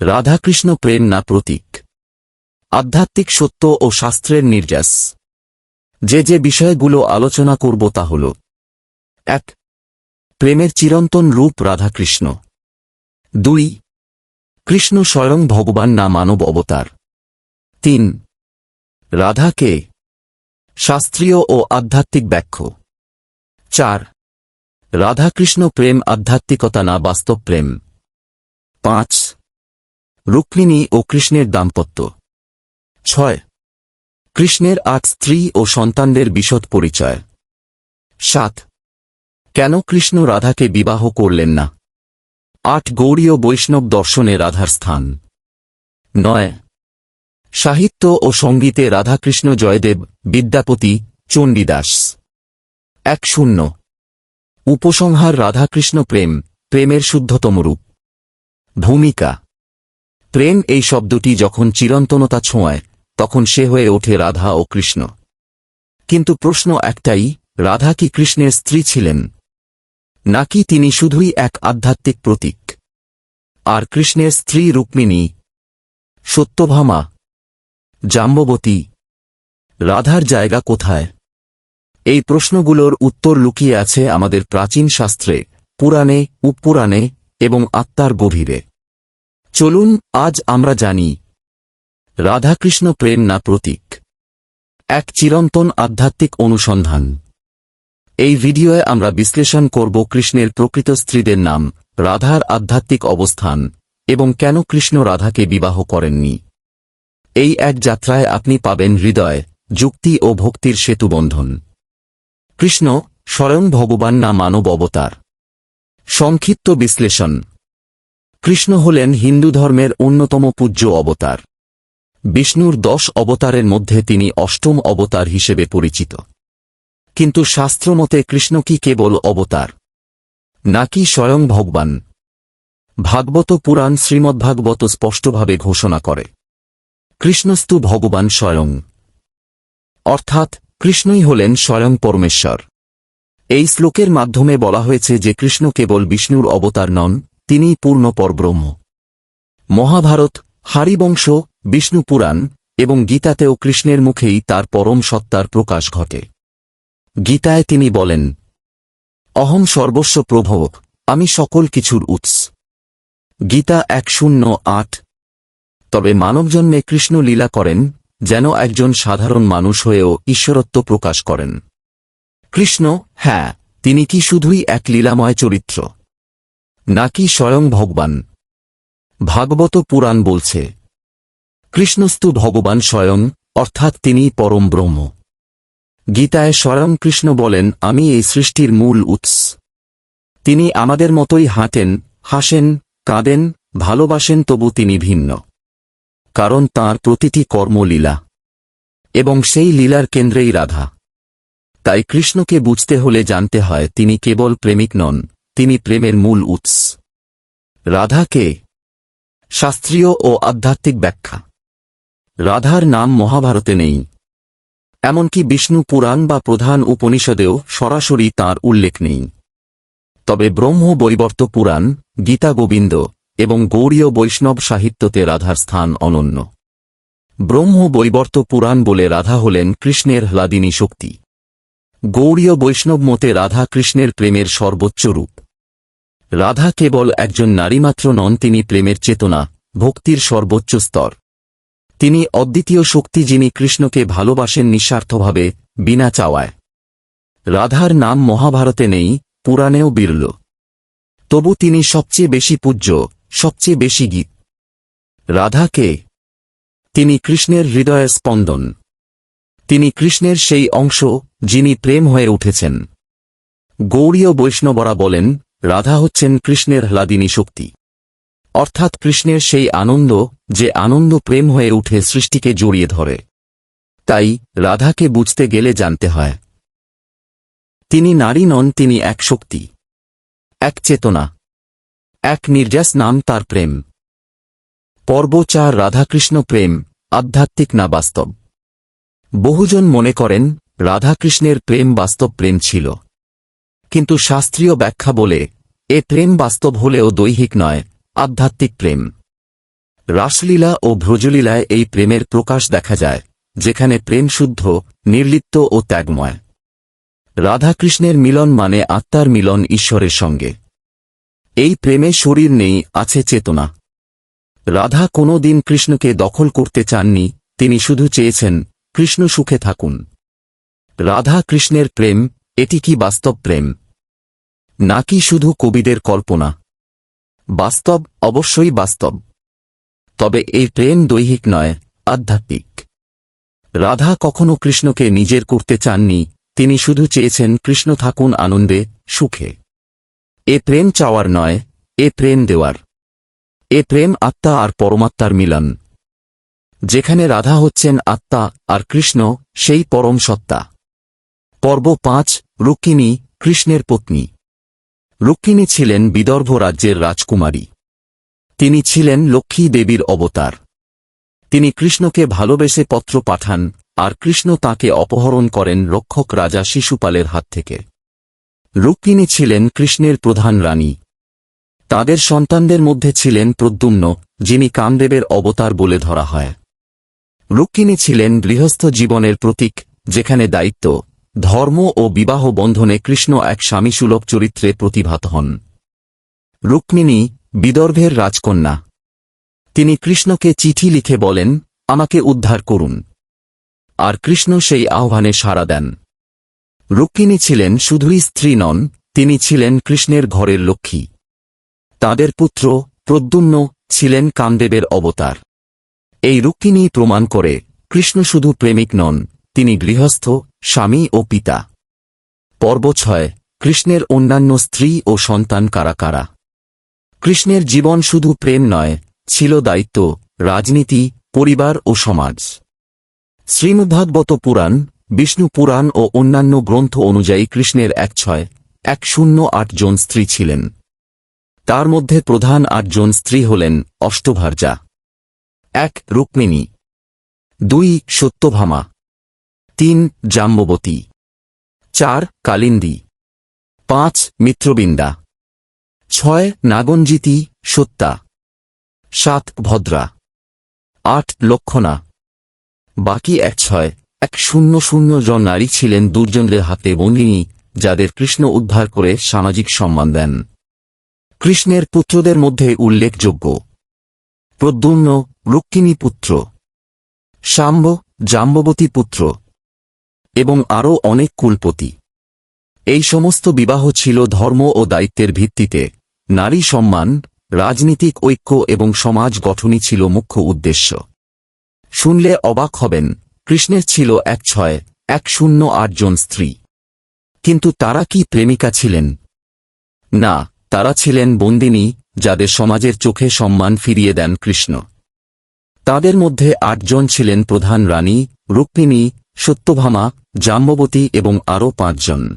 রাধাকৃষ্ণ প্রেম না প্রতীক। আধ্যাত্মিক সত্য ও শাস্ত্রের নির্যাস। যে যে বিষয়গুলো আলোচনা করব তা হল, এক, প্রেমের চিরন্তন রূপ রাধাকৃষ্ণ। দুই, কৃষ্ণ স্বয়ং ভগবান না মানব অবতার। তিন, রাধাকে শাস্ত্রীয় ও আধ্যাত্মিক ব্যাখ্য। চার, রাধাকৃষ্ণ প্রেম আধ্যাত্মিকতা না বাস্তব প্রেম। পাঁচ রুক্মিণী ও কৃষ্ণের দাম্পত্য। ছয়। কৃষ্ণের আট স্ত্রী ও সন্তানদের বিশদ পরিচয়। সাত। কেন কৃষ্ণ রাধাকে বিবাহ করলেন না? আট গৌড়ীয় বৈষ্ণব দর্শনে রাধার স্থান। নয়। সাহিত্য ও সঙ্গীতে রাধাকৃষ্ণ জয়দেব, বিদ্যাপতি, চণ্ডীদাস। এক শূন্য। উপসংহার রাধাকৃষ্ণ প্রেম, প্রেমের শুদ্ধতম রূপ। ভূমিকা। প্রেম এই শব্দটি যখন চিরন্তনতা ছোঁয়ায়, তখন সে হয়ে ওঠে রাধা ও কৃষ্ণ। কিন্তু প্রশ্ন একটাই, রাধা কি কৃষ্ণের স্ত্রী ছিলেন? নাকি তিনি শুধুই এক আধ্যাত্মিক প্রতীক? আর কৃষ্ণের স্ত্রী রুক্মিণী, সত্যভামা, জাম্ববতী, রাধার জায়গা কোথায়? এই প্রশ্নগুলোর উত্তর লুকিয়ে আছে আমাদের প্রাচীন শাস্ত্রে, পুরাণে, উপপুরাণে এবং আত্মার গভীরে। চলুন, আজ আমরা জানি। রাধাকৃষ্ণ প্রেম না প্রতীক। এক চিরন্তন আধ্যাত্মিক অনুসন্ধান। এই ভিডিওয়ে আমরা বিশ্লেষণ করব কৃষ্ণের প্রকৃত স্ত্রীদের নাম, রাধার আধ্যাত্মিক অবস্থান, এবং কেন কৃষ্ণ রাধাকে বিবাহ করেননি। এই এক যাত্রায় আপনি পাবেন হৃদয়, যুক্তি ও ভক্তির সেতুবন্ধন। কৃষ্ণ স্বয়ং ভগবান না মানব অবতার। সংক্ষিপ্ত বিশ্লেষণ। কৃষ্ণ হলেন হিন্দু ধর্মের অন্যতম পূজ্য অবতার। বিষ্ণুর দশ অবতারের মধ্যে তিনি অষ্টম অবতার হিসেবে পরিচিত। কিন্তু শাস্ত্রমতে কৃষ্ণ কি কেবল অবতার? নাকি স্বয়ং ভগবান? ভাগবত পুরাণ শ্রীমদ্ভাগবত স্পষ্টভাবে ঘোষণা করে, কৃষ্ণস্তু ভগবান স্বয়ং। অর্থাৎ কৃষ্ণই হলেন স্বয়ং পরমেশ্বর। এই শ্লোকের মাধ্যমে বলা হয়েছে যে কৃষ্ণ কেবল বিষ্ণুর অবতার নন তিনিই পূর্ণ পরব্রহ্ম। মহাভারত, হারিবংশ, বিষ্ণু পুরাণ এবং গীতাতেও কৃষ্ণের মুখেই তার পরম সত্তার প্রকাশ ঘটে। গীতায় তিনি বলেন অহম সর্বস্ব প্রভব, আমি সকল কিছুর উৎস। গীতা এক শূন্য আট। তবে মানবজন্মে কৃষ্ণ লীলা করেন, যেন একজন সাধারণ মানুষ হয়েও ঈশ্বরত্ব প্রকাশ করেন। কৃষ্ণ হ্যাঁ তিনি কি শুধুই এক লীলাময় চরিত্র? নাকি স্বয়ং ভগবান? ভাগবত পুরাণ বলছে, কৃষ্ণস্তু ভগবান স্বয়ং, অর্থাৎ তিনি পরম ব্রহ্ম। গীতায় স্বয়ং কৃষ্ণ বলেন, আমি এই সৃষ্টির মূল উৎস। তিনি আমাদের মতোই হাঁটেন, হাসেন, কাঁদেন, ভালোবাসেন, তবু তিনি ভিন্ন। কারণ তাঁর প্রতিটি কর্মলীলা এবং সেই লীলার কেন্দ্রেই রাধা। তাই কৃষ্ণকে বুঝতে হলে জানতে হয়, তিনি কেবল প্রেমিক নন। তিনি প্রেমের মূল উৎস। রাধাকে শাস্ত্রীয় ও আধ্যাত্মিক ব্যাখ্যা। রাধার নাম মহাভারতে নেই। এমনকি বিষ্ণু পুরাণ বা প্রধান উপনিষদেও সরাসরি তার উল্লেখ নেই। তবে ব্রহ্ম বৈবর্ত পুরাণ, গীতা গোবিন্দ এবং গৌড়ীয় বৈষ্ণব সাহিত্যতে রাধার স্থান অনন্য। ব্রহ্ম বৈবর্ত পুরাণ বলে রাধা হলেন কৃষ্ণের হ্লাদিনী শক্তি। গৌড়ীয় বৈষ্ণব মতে রাধা কৃষ্ণের প্রেমের সর্বোচ্চ রূপ। রাধা কেবল একজন নারীমাত্র নন, তিনি প্রেমের চেতনা, ভক্তির সর্বোচ্চ স্তর। তিনি অদ্বিতীয় শক্তি যিনি কৃষ্ণকে ভালোবাসেন নিঃস্বার্থভাবে, বিনা চাওয়ায়। রাধার নাম মহাভারতে নেই, পুরাণেও বিরল। তবু তিনি সবচেয়ে বেশি পূজ্য, সবচেয়ে বেশি গীত। রাধাকে তিনি কৃষ্ণের হৃদয়ের স্পন্দন। তিনি কৃষ্ণের সেই অংশ যিনি প্রেম হয়ে উঠেছেন। গৌরীয় বৈষ্ণবরা বলেন রাধা হচ্ছেন কৃষ্ণের হ্লাদিনী শক্তি। অর্থাৎ কৃষ্ণের সেই আনন্দ, যে আনন্দ প্রেম হয়ে উঠে সৃষ্টিকে জড়িয়ে ধরে। তাই রাধাকে বুঝতে গেলে জানতে হয়। তিনি নারী নন, তিনি এক শক্তি। এক চেতনা। এক নির্যাস নাম তার প্রেম। পর্ব চার রাধাকৃষ্ণ প্রেম, আধ্যাত্মিক না বাস্তব। বহুজন মনে করেন, রাধাকৃষ্ণের প্রেম বাস্তব প্রেম ছিল। কিন্তু শাস্ত্রীয় ব্যাখ্যা বলে, এ প্রেম বাস্তব হলেও দৈহিক নয়, আধ্যাত্মিক প্রেম। রাসলীলা ও ভ্রজলীলায় এই প্রেমের প্রকাশ দেখা যায়, যেখানে প্রেম শুদ্ধ, নির্লিপ্ত ও ত্যাগময়। রাধাকৃষ্ণের মিলন মানে আত্মার মিলন ঈশ্বরের সঙ্গে। এই প্রেমে শরীর নেই, আছে চেতনা। রাধা কোনো দিন কৃষ্ণকে দখল করতে চাননি, তিনি শুধু চেয়েছেন, কৃষ্ণ সুখে থাকুন। রাধা কৃষ্ণের প্রেম এটি কি বাস্তব প্রেম? নাকি শুধু কবিদের কল্পনা? বাস্তব অবশ্যই বাস্তব। তবে এই প্রেম দৈহিক নয়, আধ্যাত্মিক। রাধা কখনো কৃষ্ণকে নিজের করতে চাননি, তিনি শুধু চেয়েছেন কৃষ্ণ থাকুন আনন্দে, সুখে। এ প্রেম চাওয়ার নয়, এ প্রেম দেওয়ার। এ প্রেম আত্মা আর পরমাত্মার মিলন। যেখানে রাধা হচ্ছেন আত্মা আর কৃষ্ণ, সেই পরম সত্তা। পর্ব পাঁচ, রুক্মিণী, কৃষ্ণের পত্নী। রুক্মিণী ছিলেন বিদর্ভ রাজ্যের রাজকুমারী। তিনি ছিলেন লক্ষ্মী দেবীর অবতার। তিনি কৃষ্ণকে ভালোবেসে পত্র পাঠান, আর কৃষ্ণ তাকে অপহরণ করেন রক্ষক রাজা শিশুপালের হাত থেকে। রুক্মিণী ছিলেন কৃষ্ণের প্রধান রানী। তাদের সন্তানদের মধ্যে ছিলেন প্রদ্যুম্ন, যিনি কামদেবের অবতার বলে ধরা হয়। রুক্মিণী ছিলেন গৃহস্থ জীবনের প্রতীক, যেখানে দায়িত্ব ধর্ম ও বিবাহ বন্ধনে কৃষ্ণ এক স্বামীসুলভ চরিত্রে প্রতিভাত হন। রুক্মিণী বিদর্ভের রাজকন্যা। তিনি কৃষ্ণকে চিঠি লিখে বলেন, আমাকে উদ্ধার করুন। আর কৃষ্ণ সেই আহ্বানে সাড়া দেন। রুক্মিণী ছিলেন শুধুই স্ত্রী নন, তিনি ছিলেন কৃষ্ণের ঘরের লক্ষ্মী। তাদের পুত্র প্রদ্যুম্ন ছিলেন কামদেবের অবতার। এই রুক্মিণী প্রমাণ করে, কৃষ্ণ শুধু প্রেমিক নন, তিনি গৃহস্থ স্বামী ও পিতা। পর্ব ছয়, কৃষ্ণের অন্যান্য স্ত্রী ও সন্তান কারা কারা? কৃষ্ণের জীবন শুধু প্রেম নয়, ছিল দায়িত্ব, রাজনীতি, পরিবার ও সমাজ। শ্রীমদ্ভাগবত পুরাণ, বিষ্ণু পুরাণ ও অন্যান্য গ্রন্থ অনুযায়ী কৃষ্ণের এক ছয়, এক শূন্য আট জন স্ত্রী ছিলেন। তার মধ্যে প্রধান আটজন স্ত্রী হলেন অষ্টভার্যা। এক রুক্মিণী। দুই সত্যভামা। তিন জাম্ববতী চার, কালিন্দী। পাঁচ, মিত্রবিন্দা। ছয় নাগঞ্জিতি সত্তা। সাত, ভদ্রা। আট, লক্ষণা। বাকি এক, ছয়। এক, শূন্য শূন্য জন নারী ছিলেন দুর্জনদের হাতে বন্দিনী, যাদের কৃষ্ণ উদ্ধার করে সামাজিক সম্মান দেন। কৃষ্ণের পুত্রদের মধ্যে উল্লেখযোগ্য। প্রদ্যুম্ন রুক্মিণী পুত্র। শাম্ব জাম্ববতী পুত্র। এবং আরও অনেক কুলপতি। এই সমস্ত বিবাহ ছিল ধর্ম ও দায়িত্বের ভিত্তিতে। নারী সম্মান, রাজনীতিক ঐক্য এবং সমাজ গঠনই ছিল মুখ্য উদ্দেশ্য। শুনলে অবাক হবেন, কৃষ্ণের ছিল এক ছয়, এক শূন্য আটজন স্ত্রী। কিন্তু তারা কি প্রেমিকা ছিলেন? না, তারা ছিলেন বন্দিনী, যাদের সমাজের চোখে সম্মান ফিরিয়ে দেন কৃষ্ণ। তাদের মধ্যে আটজন ছিলেন প্রধান রানী, রুক্মিণী সত্যভামা জাম্ববতী এবং আরও পাঁচজন।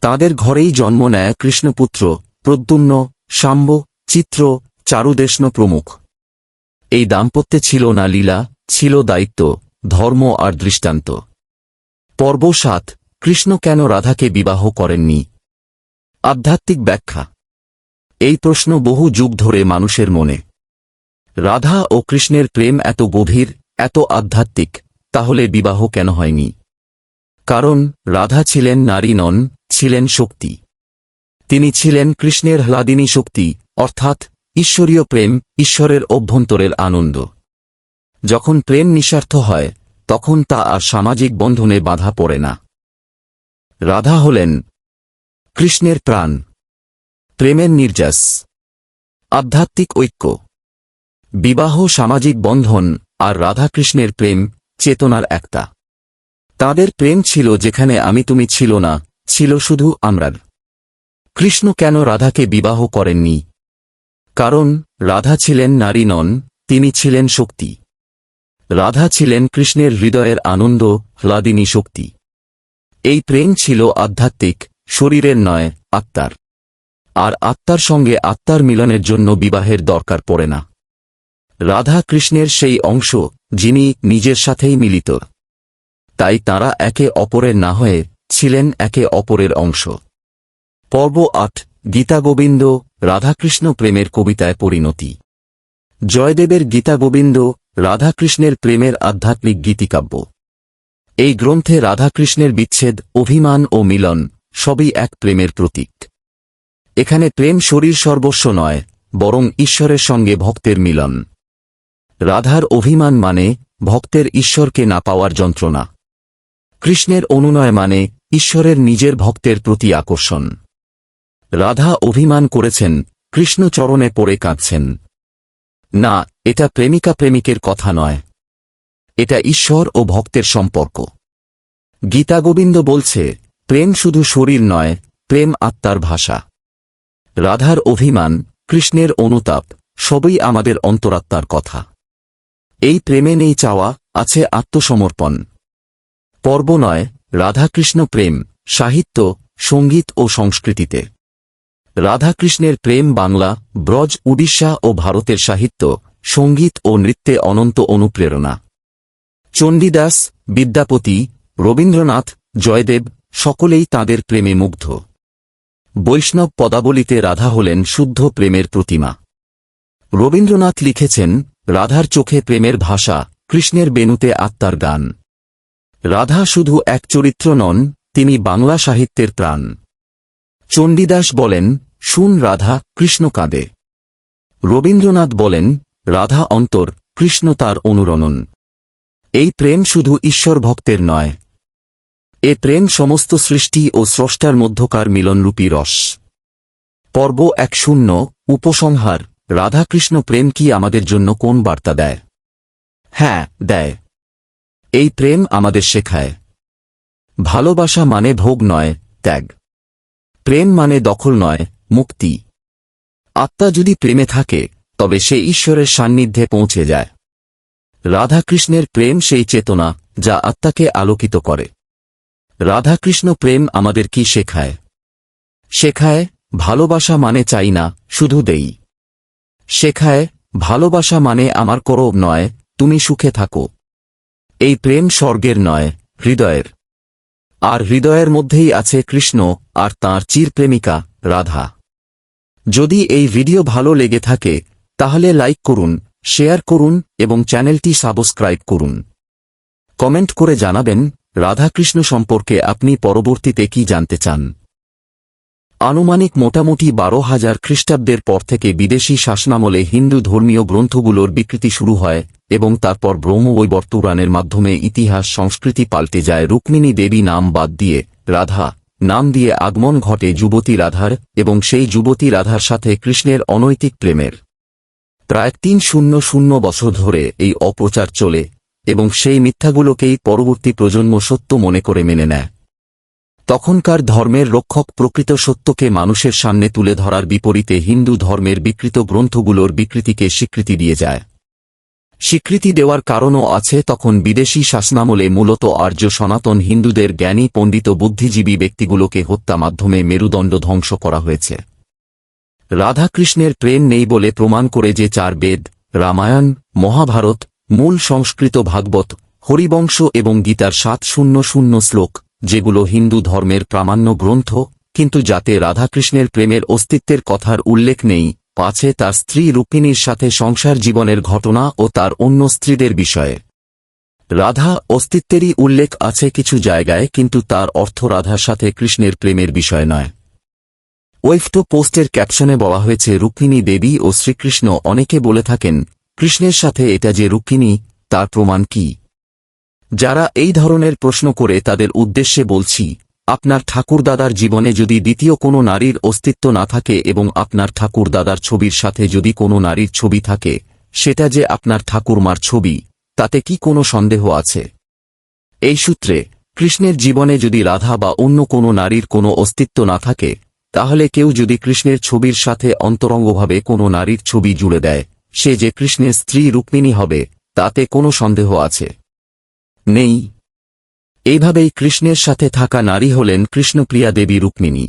তাদের ঘরেই জন্ম নেয় কৃষ্ণপুত্র, প্রদ্যুম্ন, শাম্ব, চিত্র, চারুদেষ্ণ প্রমুখ। এই দাম্পত্যে ছিল না লীলা, ছিল দায়িত্ব, ধর্ম আর দৃষ্টান্ত। পর্ব সাত, কৃষ্ণ কেন রাধাকে বিবাহ করেননি? আধ্যাত্মিক ব্যাখ্যা। এই প্রশ্ন বহু যুগ ধরে মানুষের মনে। রাধা ও কৃষ্ণের প্রেম এত গভীর, এত আধ্যাত্মিক। তাহলে বিবাহ কেন হয়নি? কারণ রাধা ছিলেন নারী নন, ছিলেন শক্তি। তিনি ছিলেন কৃষ্ণের হ্লাদিনী শক্তি, অর্থাৎ ঈশ্বরীয় প্রেম, ঈশ্বরের অভ্যন্তরের আনন্দ। যখন প্রেম নিঃস্বার্থ হয়, তখন তা আর সামাজিক বন্ধনে বাধা পড়ে না। রাধা হলেন কৃষ্ণের প্রাণ। প্রেমের নির্যাস। আধ্যাত্মিক ঐক্য। বিবাহ সামাজিক বন্ধন আর রাধাকৃষ্ণের প্রেম চেতনার একটা। তাদের প্রেম ছিল যেখানে আমি তুমি ছিল না, ছিল শুধু আমরার। কৃষ্ণ কেন রাধাকে বিবাহ করেননি? কারণ, রাধা ছিলেন নারী নন, তিনি ছিলেন শক্তি। রাধা ছিলেন কৃষ্ণের হৃদয়ের আনন্দ, হ্লাদিনী শক্তি। এই প্রেম ছিল আধ্যাত্মিক, শরীরের নয়, আত্মার। আর আত্মার সঙ্গে আত্মার মিলনের জন্য বিবাহের দরকার পড়ে না। রাধা কৃষ্ণের সেই অংশ, যিনি নিজের সাথেই মিলিত। তাই তারা একে অপরের না হয়ে ছিলেন একে অপরের অংশ। পর্ব আট গীতা গোবিন্দ রাধাকৃষ্ণ প্রেমের কবিতায় পরিণতি। জয়দেবের গীতা গোবিন্দ রাধাকৃষ্ণের প্রেমের আধ্যাত্মিক গীতিকাব্য। এই গ্রন্থে রাধাকৃষ্ণের বিচ্ছেদ, অভিমান ও মিলন সবই এক প্রেমের প্রতীক। এখানে প্রেম শরীর সর্বস্ব নয়, বরং ঈশ্বরের সঙ্গে ভক্তের মিলন। রাধার অভিমান মানে ভক্তের ঈশ্বরকে না পাওয়ার যন্ত্রণা। কৃষ্ণের অনুনয় মানে ঈশ্বরের নিজের ভক্তের প্রতি আকর্ষণ। রাধা অভিমান করেছেন, কৃষ্ণ চরণে পড়ে কাঁদছেন। না, এটা প্রেমিকা প্রেমিকের কথা নয়। এটা ঈশ্বর ও ভক্তের সম্পর্ক। গীতা গোবিন্দ বলছে, প্রেম শুধু শরীর নয়, প্রেম আত্মার ভাষা। রাধার অভিমান, কৃষ্ণের অনুতাপ, সবই আমাদের অন্তরাত্মার কথা। এই প্রেমে নেই চাওয়া, আছে আত্মসমর্পণ। পর্ব নয়, রাধাকৃষ্ণ প্রেম, সাহিত্য, সংগীত ও সংস্কৃতিতে। রাধাকৃষ্ণের প্রেম বাংলা, ব্রজ, উড়িষ্যা ও ভারতের সাহিত্য, সংগীত ও নৃত্যে অনন্ত অনুপ্রেরণা। চণ্ডীদাস, বিদ্যাপতি, রবীন্দ্রনাথ, জয়দেব, সকলেই তাদের প্রেমে মুগ্ধ। বৈষ্ণব পদাবলিতে রাধা হলেন শুদ্ধ প্রেমের প্রতিমা। রবীন্দ্রনাথ লিখেছেন রাধার চোখে প্রেমের ভাষা, কৃষ্ণের বেনুতে আত্মার গান। রাধা শুধু এক চরিত্র নন, তিনি বাংলা সাহিত্যের প্রাণ। চণ্ডীদাস বলেন, শুন রাধা, কৃষ্ণ কাঁদে। রবীন্দ্রনাথ বলেন, রাধা অন্তর, কৃষ্ণ তার অনুরণন। এই প্রেম শুধু ঈশ্বর ভক্তের নয়। এ প্রেম সমস্ত সৃষ্টি ও স্রষ্টার মধ্যকার মিলনরূপী রস। পর্ব এক শূন্য, উপসংহার। রাধাকৃষ্ণ প্রেম কি আমাদের জন্য কোন বার্তা দেয়? হ্যাঁ দেয়। এই প্রেম আমাদের শেখায়। ভালোবাসা মানে ভোগ নয়, ত্যাগ। প্রেম মানে দখল নয়, মুক্তি। আত্মা যদি প্রেমে থাকে, তবে সে ঈশ্বরের সান্নিধ্যে পৌঁছে যায়। রাধাকৃষ্ণের প্রেম সেই চেতনা, যা আত্মাকে আলোকিত করে। রাধাকৃষ্ণ প্রেম আমাদের কি শেখায়? শেখায়, ভালোবাসা মানে চাই না, শুধু দেই। শেখায়, ভালোবাসা মানে আমার করো নয়, তুমি সুখে থাকো। এই প্রেম স্বর্গের নয়, হৃদয়ের। আর হৃদয়ের মধ্যেই আছে কৃষ্ণ, আর তাঁর চিরপ্রেমিকা, রাধা। যদি এই ভিডিও ভালো লেগে থাকে, তাহলে লাইক করুন, শেয়ার করুন, এবং চ্যানেলটি সাবস্ক্রাইব করুন। কমেন্ট করে জানাবেন, রাধাকৃষ্ণ সম্পর্কে আপনি পরবর্তীতে কি জানতে চান। আনুমানিক মোটামুটি বারো হাজার খ্রিস্টাব্দের পর থেকে বিদেশি শাসনামলে হিন্দু ধর্মীয় গ্রন্থগুলোর বিকৃতি শুরু হয়, এবং তারপর ব্রহ্মবৈবর্তুরানের মাধ্যমে ইতিহাস, সংস্কৃতি পাল্টে যায়। রুক্মিণী দেবী নাম বাদ দিয়ে রাধা নাম দিয়ে আগমন ঘটে যুবতী রাধার, এবং সেই যুবতী রাধার সাথে কৃষ্ণের অনৈতিক প্রেমের। প্রায় তিন শূন্য শূন্য বছর ধরে এই অপ্রচার চলে, এবং সেই মিথ্যাগুলোকেই পরবর্তী প্রজন্ম সত্য মনে করে মেনে নেয়। তখনকার ধর্মের রক্ষক প্রকৃত সত্যকে মানুষের সামনে তুলে ধরার বিপরীতে হিন্দু ধর্মের বিকৃত গ্রন্থগুলোর বিকৃতিকে স্বীকৃতি দিয়ে যায়। স্বীকৃতি দেওয়ার কারণও আছে তখন বিদেশি শাসনামলে মূলত আর্য সনাতন হিন্দুদের জ্ঞানী, পণ্ডিত, বুদ্ধিজীবী ব্যক্তিগুলোকে হত্যা মাধ্যমে মেরুদণ্ড ধ্বংস করা হয়েছে। রাধাকৃষ্ণের প্রেম নেই বলে প্রমাণ করে যে চার বেদ, রামায়ণ, মহাভারত, মূল সংস্কৃত ভাগবত, হরিবংশ এবং গীতার সাত শূন্য শূন্য শ্লোক যেগুলো হিন্দু ধর্মের প্রামাণ্য গ্রন্থ, কিন্তু যাতে রাধাকৃষ্ণের প্রেমের অস্তিত্বের কথার উল্লেখ নেই, পাছে তার স্ত্রী রুক্মিণীর সাথে সংসার জীবনের ঘটনা ও তার অন্য স্ত্রীদের বিষয়ে। রাধা অস্তিত্বেরই উল্লেখ আছে কিছু জায়গায়, কিন্তু তার অর্থ রাধার সাথে কৃষ্ণের প্রেমের বিষয় নয়। ওয়েফটো পোস্টের ক্যাপশনে বলা হয়েছে, রুক্মিণী দেবী ও শ্রীকৃষ্ণ অনেকে বলে থাকেন, কৃষ্ণের সাথে এটা যে রুক্মিণী, তার প্রমাণ কি? যারা এই ধরনের প্রশ্ন করে তাদের উদ্দেশ্যে বলছি, আপনার ঠাকুরদাদার জীবনে যদি দ্বিতীয় কোনো নারীর অস্তিত্ব না থাকে এবং আপনার ঠাকুরদাদার ছবির সাথে যদি কোনো নারীর ছবি থাকে, সেটা যে আপনার ঠাকুরমার ছবি, তাতে কি কোনো সন্দেহ আছে? এই সূত্রে, কৃষ্ণের জীবনে যদি রাধা বা অন্য কোনো নারীর কোনো অস্তিত্ব না থাকে, তাহলে কেউ যদি কৃষ্ণের ছবির সাথে অন্তরঙ্গভাবে কোনো নারীর ছবি জুড়ে দেয়, সে যে কৃষ্ণের স্ত্রী রুক্মিণী হবে, তাতে কোনো সন্দেহ আছে। নেই। এইভাবেই কৃষ্ণের সাথে থাকা নারী হলেন কৃষ্ণপ্রিয়া দেবী রুক্মিণী।